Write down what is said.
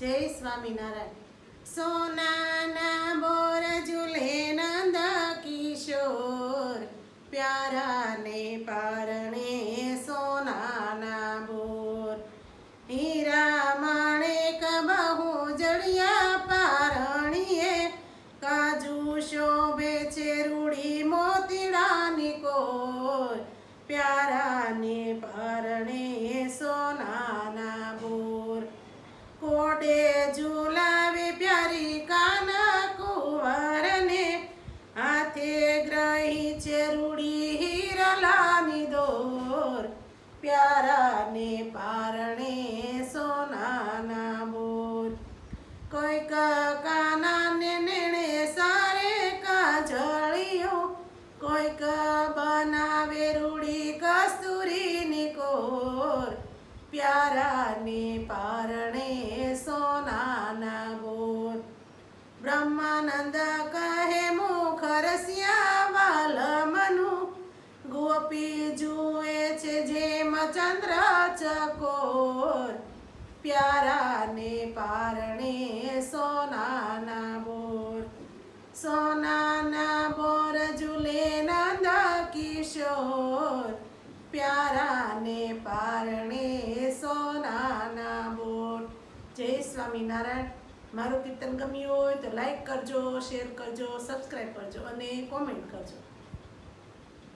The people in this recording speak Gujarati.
જય સ્વામિનારાયણ. સોનાના બોર ઝુલે નંદ કિશોર. પ્યારા ને પારણે સોનાના બોર. હીરા માણેક બહુ જડિયા પારણીએ. કાજુ શોભે છે રૂડી મોતીડાની કોર. પ્યારા ને પારણે કોડે ઝુલાવે પ્યારી કાના કુંવરને. હાથે ગ્રહી છે રૂડી હીરલાની દોર. પ્યારાને પારણે સોનાના બોર. કોઈક કાનાને નેણે સારે કાજળિયો. કોઈક બનાવે રૂડી કસ્તુરી પ્યારાને પારણે સોનાના બોર. બ્રહ્માનંદ કહે મુખરસ્યા વાલમનુ ગોપી જુએ છે જેમ ચંદ્ર ચકોર. પ્યારાને પારણે સોનાના બોર. સોનાના બોર ઝૂલે નંદ કિશોર. પ્યારાને પારણે જય સ્વામિનારાયણ. મારું કીર્તન ગમ્યું હોય તો લાઈક કરજો શેર કરજો સબસ્ક્રાઈબ કરજો અને કોમેન્ટ કરજો.